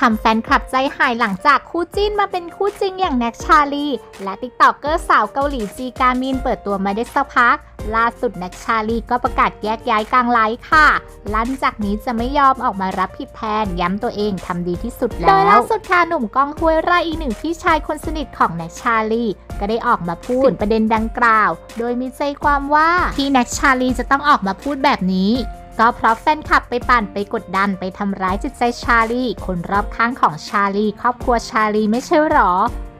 ทำแฟนคลับใจหายหลังจากคู่จิ้นมาเป็นคู่จริงอย่างแน็กชาลี และติ๊กต็อกเกอร์สาวเกาหลีจีกามินเปิดตัวมาได้สักพัก ล่าสุดแน็กชาลีก็ประกาศแยกย้ายกลางไลฟ์ค่ะ หลังจากนี้จะไม่ยอมออกมารับผิดแทนย้ำตัวเองทำดีที่สุดแล้ว โดยล่าสุดค่ะหนุ่มก้องห้วยไร่อีกหนึ่งพี่ชายคนสนิทของแน็กชาลีก็ได้ออกมาพูดถึงประเด็นดังกล่าว โดยมีใจความว่าที่แน็กชาลีจะต้องออกมาพูดแบบนี้ ก็เพราะแฟนคลับไปปั่นไปกดดันไปทำร้ายจิตใจชาลีคนรอบข้างของชาลีครอบครัวชาลีไม่ใช่หรอ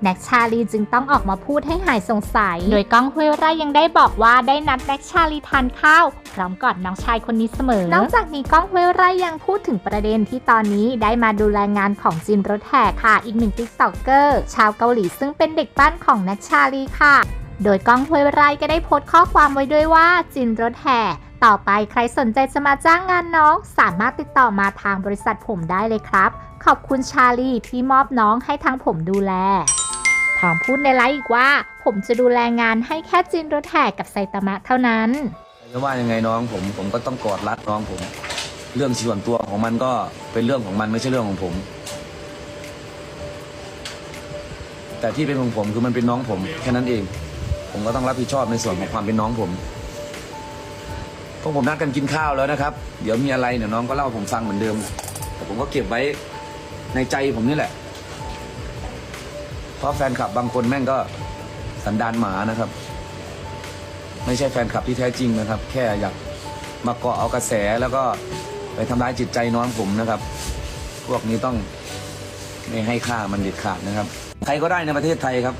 แน็กชาลีจึงต้องออกมาพูดให้หายสงสัย โดยก้องห้วยไร่ยังได้บอกว่าได้นัดแน็กชาลีทานข้าว พร้อมกอดน้องชายคนนี้เสมอ นอกจากนี้ก้องห้วยไร่ยังพูดถึงประเด็นที่ตอนนี้ได้มาดูแลงานของจินรถแห่ค่ะ อีกหนึ่งติ๊กต็อกเกอร์ชาวเกาหลีซึ่งเป็นเด็กบ้านของแน็กชาลีค่ะ โดยก้องห้วยไร่ก็ได้โพสต์ข้อความไว้ด้วยว่าจินรถแห่ ต่อไปใครสนใจจะมาจ้างงานน้อง สามารถติดต่อมาทางบริษัทผมได้เลยครับ ขอบคุณชาลีที่มอบน้องให้ทางผมดูแลพร้อมพูดในไลฟ์อีกว่า ผมจะดูแลงานให้แค่จินรถแห่กับไซตามะเท่านั้นไม่ว่ายังไงน้องผมผมก็ต้องกอดรัดน้องผม เรื่องส่วนตัวของมันก็เป็นเรื่องของมันไม่ใช่เรื่องของผม แต่ที่เป็นของผมคือมันเป็นน้องผมแค่นั้นเอง ผมก็ต้องรับผิดชอบในส่วนของความเป็นน้องผม วกผมนัดกันกินข้าวแล้วนะครับ เดี๋ยวมีอะไรเดี๋ยวน้องก็เล่าผมฟังเหมือนเดิม แต่ผมก็เก็บไว้ในใจผมนี่แหละ เพราะแฟนคลับบางคนแม่งก็สันดานหมานะครับ ไม่ใช่แฟนคลับที่แท้จริงนะครับ แค่อยากมาเกาะเอากระแสแล้วก็ไปทำร้ายจิตใจน้องผมนะครับ พวกนี้ต้องไม่ให้ค่ามันเด็ดขาดนะครับ ใครก็ได้ในประเทศไทยครับ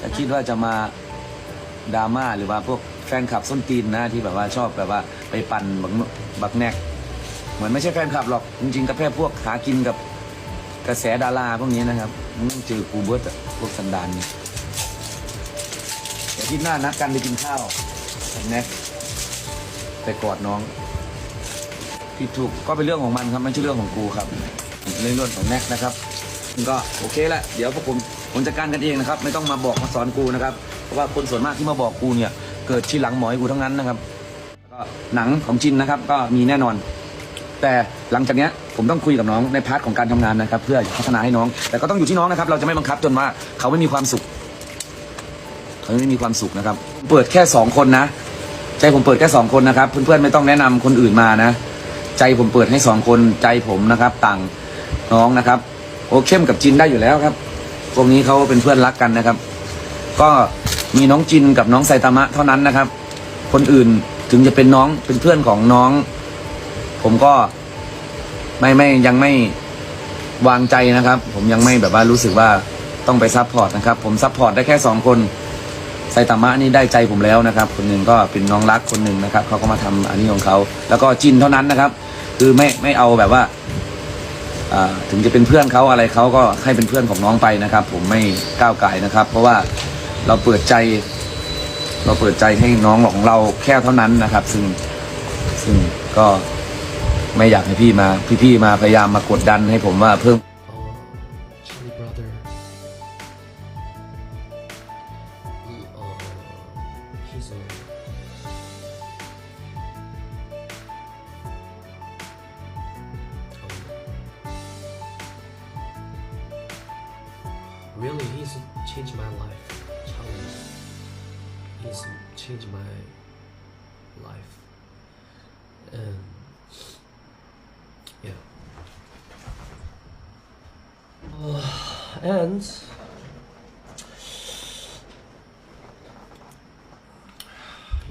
ถ้าคิดว่าจะมาดราม่าหรือว่าพวก แฟนคลับส้นตีนนะที่แบบว่าชอบแบบว่าไปปั่นบักบักแนกเหมือนไม่ใช่แฟนคลับหรอกจริงๆก็แค่พวกหากินกับกระแสดาราพวกนี้นะครับเจอกูเบิร์ตพวกสันดานนี่เดี๋ยวอาที่หน้านัดกันไปกินข้าวกับแน็กไปกอดน้องผิดถูกก็เป็นเรื่องของมันครับไม่ใช่เรื่องของกูครับเรื่องเรื่องของแน็กนะครับก็โอเคแหละเดี๋ยวพวกผมผมจัดการกันเองนะครับ ไม่ต้องมาบอกมาสอนกูนะครับเพราะว่าคนส่วนมากที่มาบอกกูเนี่ย เกิดที่หลังหมอยกูทั้งนั้นนะครับก็หนังของจินนะครับ ก็มีแน่นอน แต่หลังจากเนี้ยผมต้องคุยกับน้องในพาร์ทของการทำงานนะครับ เพื่อพัฒนาให้น้อง แต่ก็ต้องอยู่ที่น้องนะครับ เราจะไม่บังคับจนว่าเขาไม่มีความสุขเขาไม่มีความสุขนะครับ เปิดแค่สองคนนะใจผมเปิดแค่สองคนนะครับ เพื่อนๆไม่ต้องแนะนำคนอื่นมานะ ใจผมเปิดให้สองคนใจผมนะครับ ต่างน้องนะครับ โอเข้มกับจินได้อยู่แล้วครับพวกนี้เขาเป็นเพื่อนรักกันนะครับ ก็ มีน้องจินกับน้องไซตามะเท่านั้นนะครับ คนอื่นถึงจะเป็นน้องเป็นเพื่อนของน้อง ผมก็ไม่ไม่ยังไม่วางใจนะครับ ผมยังไม่แบบว่ารู้สึกว่าต้องไปซัพพอร์ตนะครับ ผมซัพพอร์ตได้แค่สองคนไซตามะนี่ได้ใจผมแล้วนะครับ คนหนึ่งก็เป็นน้องรักคนหนึ่งนะครับเขาก็มาทำอันนี้ของเขาแล้วก็จินเท่านั้นนะครับ คือไม่ไม่เอาแบบว่าอ่าถึงจะเป็นเพื่อนเขาอะไรเขาก็ให้เป็นเพื่อนของน้องไปนะครับ ผมไม่ก้าวไก่นะครับ เพราะว่า เราเปิดใจ เราเปิดใจให้น้องของเราแค่เท่านั้นนะครับ ซึ่งซึ่งก็ไม่อยากให้พี่มา พี่ๆมาพยายามมากดดันให้ผมว่าเพิ่ม Realy, he's changed my life. He's changed my life. And yeah. Uh, and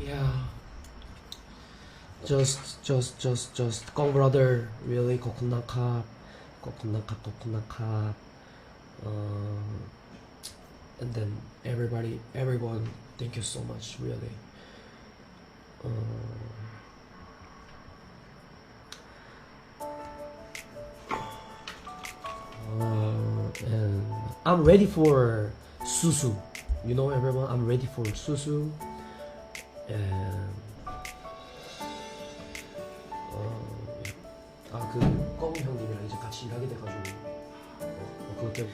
yeah. Just just just just Gong brother really coconut cup coconut cup coconut cup um, and then everybody everyone thank you so much really um, Uh, and I'm ready for susu. You know, everyone, I'm ready for susu. And 어, 아그 껌 형님이랑 이제 같이 일하게 돼가지고 어, 그것 때문에.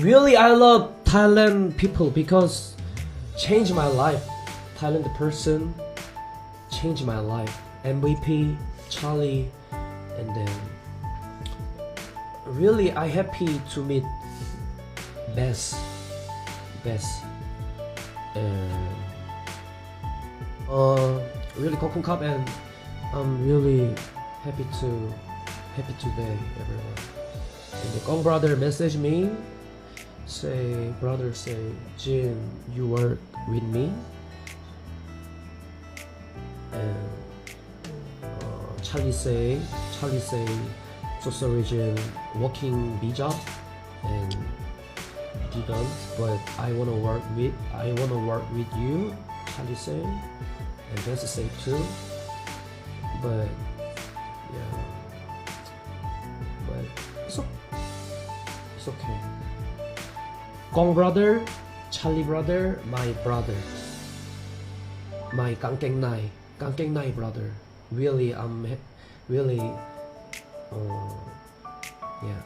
Really, I love Thailand people because change my life. Thailand person. Change my life. MVP, Charlie, and then really I happy to meet best best uh, uh really Kokun Cup and I'm really happy to happy today everyone. And the Gong brother message me say brother say Jim you work with me? And uh, Charlie say Charlie say so sorry Jin working B job and didn't but I wanna work with I wanna work with you Charlie say and that's say too. But yeah. But it's, it's okay Gong brother Charlie brother my brother my กางเกงในกางเกงใน brother really I'm really oh yeah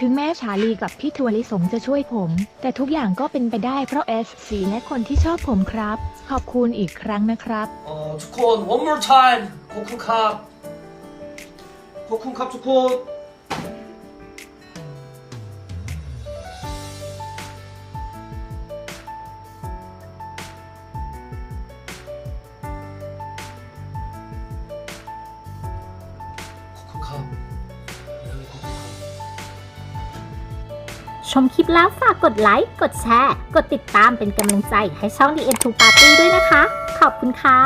ถึงแม้ชาลีกับพี่ทัวลิสงจะช่วยผม แต่ทุกอย่างก็เป็นไปได้เพราะเอสสีและคนที่ชอบผมครับ ขอบคุณอีกครั้งนะครับทุกคน one more time ขอบคุณครับขอบคุณครับทุกคน ชมคลิปแล้วฝากกดไลค์ กดแชร์ กดติดตามเป็นกำลังใจให้ช่อง The End to Party ด้วยนะคะ ขอบคุณค่ะ